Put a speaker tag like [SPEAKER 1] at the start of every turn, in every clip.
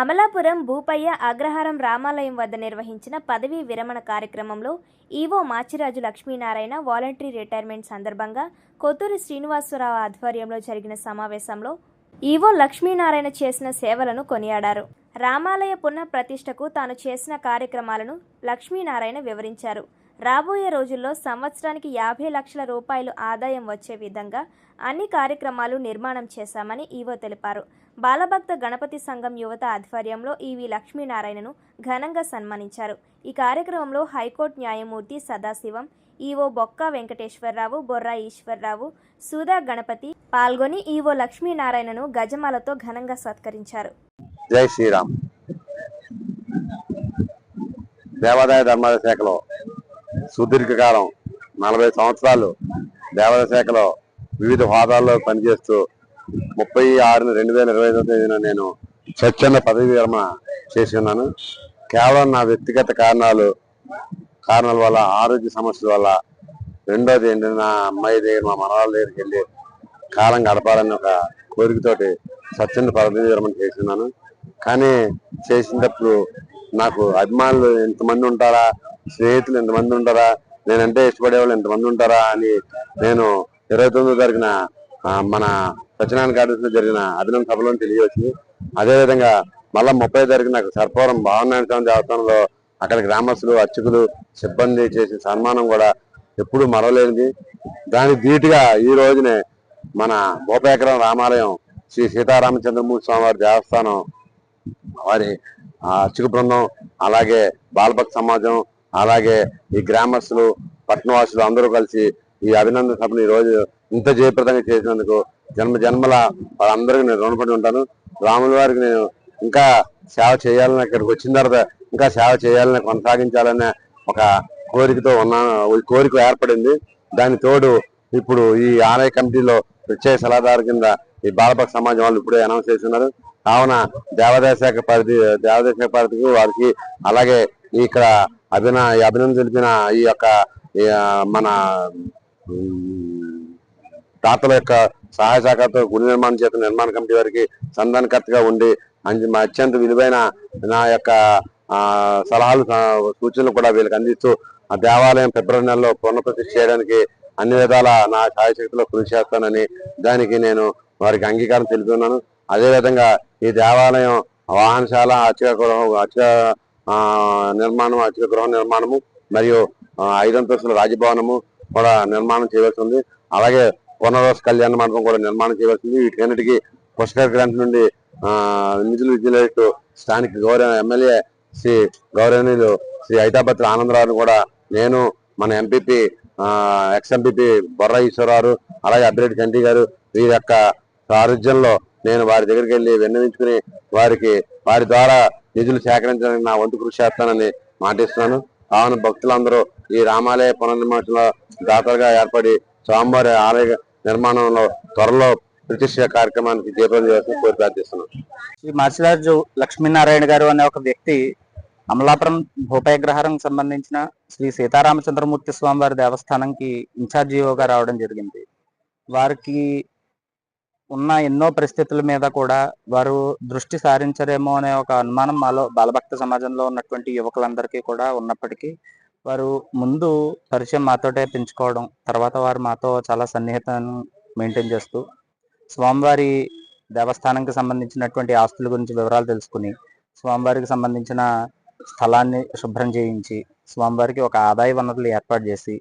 [SPEAKER 1] అమలాపురం భూపయ్య అగ్రహారం రామాలయం వద్ద నిర్వహించిన పదవీ విరమణ కార్యక్రమంలో E O Machiraju Lakshminarayana voluntary retirement సందర్భంగా కొత్తూరి శ్రీనివాసరావు ఆధ్వర్యంలో జరిగిన సమావేశంలో ఈవో లక్ష్మీనారాయణ చేసిన సేవలను కొనియాడారు. రామాలయ పునఃప్రతిష్టకు తాను చేసిన కార్యక్రమాలను లక్ష్మీనారాయణ వివరించారు. రాబోయే రోజుల్లో సంవత్సరానికి యాభై లక్షల రూపాయలు ఆదాయం వచ్చే విధంగా అన్ని కార్యక్రమాలు నిర్మాణం చేశామని ఈవో తెలిపారు. బాలభక్త గణపతి సంఘం యువత ఆధ్వర్యంలో ఈవి లక్ష్మీనారాయణను ఘనంగా సన్మానించారు. ఈ కార్యక్రమంలో హైకోర్టు న్యాయమూర్తి సదాశివం ఈవో బొక్క వెంకటేశ్వరరావు బొర్రా ఈశ్వరరావు సుధా గణపతి పాల్గొని ఈవో లక్ష్మీనారాయణను గజమాలతో ఘనంగా సత్కరించారు.
[SPEAKER 2] జై శ్రీరామ్. దేవాదాయ ధర్మాదాయ శాఖలో సుదీర్ఘకాలం నలభై సంవత్సరాలు దేవాదాయ శాఖలో వివిధ హోదాల్లో పనిచేస్తూ ముప్పై ఆరు రెండు వేల ఇరవై ఐదో తేదీన నేను స్వచ్ఛంద పదవి విరమణ చేసి ఉన్నాను. కేవలం నా వ్యక్తిగత కారణాలు కారణాల వల్ల ఆరోగ్య సమస్యల వల్ల రెండోది ఏంటంటే నా అమ్మాయి దగ్గర మా మనవాళ్ళ దగ్గరికి వెళ్ళి కాలం గడపాలని ఒక కోరికతోటి స్వచ్ఛంద పదవి విరమణ చేస్తున్నాను కానీ చేసినప్పుడు నాకు అభిమానులు ఎంతమంది ఉంటారా స్నేహితులు ఎంతమంది ఉంటారా? నేనంటే ఇష్టపడే వాళ్ళు ఎంతమంది ఉంటారా అని నేను ఇరవై తొమ్మిదో తారీఖున మన సత్యనారాయణ గార్డెన్స్లో జరిగిన అభినందన సభలో తెలియవచ్చు అదేవిధంగా మళ్ళా ముప్పై తారీఖున సర్పవరం భావనారాయణ స్వామి దేవస్థానంలో అక్కడ గ్రామస్తులు అర్చకులు సిబ్బంది చేసిన సన్మానం కూడా ఎప్పుడు మరవలేనిది. దానికి ధీటుగా ఈ రోజునే మన భూపేకరం రామాలయం శ్రీ సీతారామచంద్రమూర్తి స్వామివారి దేవస్థానం వారి ఆ, అర్చక బృందం అలాగే బాలభక్త సమాజం అలాగే ఈ గ్రామస్తులు పట్టణవాసులు అందరూ కలిసి ఈ అభినందన సభను ఈ రోజు ఇంత జయప్రదంగా చేసినందుకు జన్మ జన్మల వాళ్ళందరికీ నేను రుణపడి ఉంటాను. రాముల వారికి నేను ఇంకా సేవ చేయాలని ఇక్కడికి వచ్చిన తర్వాత ఇంకా సేవ చేయాలని కొనసాగించాలనే ఒక కోరికతో ఉన్న ఈ కోరిక ఏర్పడింది. దాని తోడు ఇప్పుడు ఈ ఆలయ కమిటీలో ప్రత్యేక సలహాదారు కింద ఈ బాలపక్ష సమాజం వాళ్ళు ఇప్పుడే అనౌన్స్ చేస్తున్నారు కావున దేవాదాయ శాఖ పరిధి దేవాదాయ శాఖ పరిధికి వారికి అలాగే ఇక్కడ అభిన అభినందన తెలిపిన ఈ యొక్క మన తాతల యొక్క సహాయ శాఖతో గుడి నిర్మాణం చేత నిర్మాణ కమిటీ వారికి సంధానకర్తగా ఉండి మా అత్యంత విలువైన నా యొక్క సలహాలు సూచనలు కూడా వీళ్ళకి అందిస్తూ ఆ దేవాలయం ఫిబ్రవరి నెలలో పునఃప్రతిష్ఠ చేయడానికి అన్ని విధాల నా సాయశక్తిలో కృషి చేస్తానని దానికి నేను వారికి అంగీకారం తెలుపుతున్నాను. అదేవిధంగా ఈ దేవాలయం వాహనశాల అర్చక గృహం అర్చక నిర్మాణం అతిథి గృహ నిర్మాణము మరియు ఐదంతస్తుల రాజభవనము కూడా నిర్మాణం చేయవలసి ఉంది. అలాగే పునర్వాస కళ్యాణ మండపం కూడా నిర్మాణం చేయవలసి ఉంది. వీటికన్నిటికీ పుష్కర్ గ్రాంట్ నుండి నిధులు విద్యులేట్టు స్థానిక గౌరవ ఎమ్మెల్యే శ్రీ గౌరవనీయులు శ్రీ ఐతాపత్రి ఆనందరావును కూడా నేను మన M P P ex M P P Borra Eswararao అలాగే అభిరెడ్డి చంటి గారు వీరి యొక్క సారథ్యంలో నేను వారి దగ్గరికి వెళ్ళి విన్నవించుకుని వారికి వారి ద్వారా నిధులు సేకరించడానికి నా వంతు కృషి చేస్తానని మాటిస్తున్నాను. కావున భక్తులందరూ ఈ రామాలయ పునర్నిర్మాణంలో దాతలుగా ఏర్పడి స్వామివారి ఆలయ నిర్మాణంలో త్వరలో ప్రతిష్ట కార్యక్రమానికి దీపం చేసి కోరి ప్రార్థిస్తున్నాను.
[SPEAKER 3] శ్రీ మార్చిరాజు లక్ష్మీనారాయణ గారు అనే ఒక వ్యక్తి అమలాపురం భూపయగ్రహారం సంబంధించిన శ్రీ సీతారామచంద్రమూర్తి స్వామివారి దేవస్థానంకి ఇన్ఛార్జిగా రావడం జరిగింది. వారికి ఉన్న ఎన్నో పరిస్థితుల మీద కూడా వారు దృష్టి సారించరేమో అనే ఒక అనుమానం మాలో బాలభక్త సమాజంలో ఉన్నటువంటి యువకులందరికీ కూడా ఉన్నప్పటికీ వారు ముందు పరిచయం మాతోటే పెంచుకోవడం తర్వాత వారు మాతో చాలా సన్నిహితను మెయింటైన్ చేస్తూ స్వామివారి దేవస్థానంకి సంబంధించినటువంటి ఆస్తుల గురించి వివరాలు తెలుసుకుని స్వామివారికి సంబంధించిన స్థలాన్ని శుభ్రం చేయించి స్వామివారికి ఒక ఆదాయ వనరులు ఏర్పాటు చేసి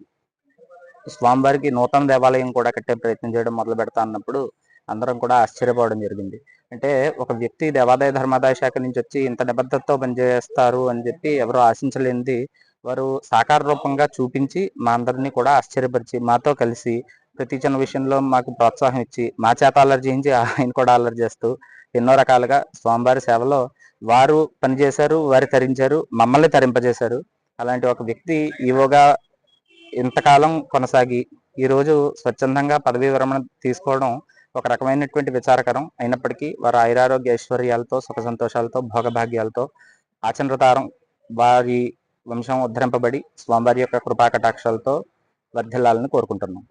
[SPEAKER 3] స్వామివారికి నూతన దేవాలయం కూడా కట్టే ప్రయత్నం చేయడం మొదలు పెడతా అన్నప్పుడు అందరం కూడా ఆశ్చర్యపోవడం జరిగింది. అంటే ఒక వ్యక్తి దేవాదాయ ధర్మాదాయ శాఖ నుంచి వచ్చి ఇంత నిబద్ధతతో పనిచేస్తారు అని చెప్పి ఎవరు ఆశించలేనిది వారు సాకార రూపంగా చూపించి మా అందరినీ కూడా ఆశ్చర్యపరిచి మాతో కలిసి ప్రతి చిన్న విషయంలో మాకు ప్రోత్సాహం ఇచ్చి మా చేత అల్లరి చేయించి ఆయన కూడా అల్లరి చేస్తూ ఎన్నో రకాలుగా స్వామివారి సేవలో వారు పనిచేశారు వారు తరించారు మమ్మల్ని తరింపజేశారు. అలాంటి ఒక వ్యక్తి ఈవోగా ఇంతకాలం కొనసాగి ఈరోజు స్వచ్ఛందంగా పదవీ విరమణ తీసుకోవడం ఒక రకమైనటువంటి విచారకరం. అయినప్పటికీ వారు ఐరారోగ్య ఐశ్వర్యాలతో సుఖ సంతోషాలతో భోగభాగ్యాలతో ఆచంద్రతారం వారి వంశం ఉద్ధరింపబడి స్వామివారి యొక్క కృపా కటాక్షాలతో వర్ధిల్లాలని కోరుకుంటున్నాం.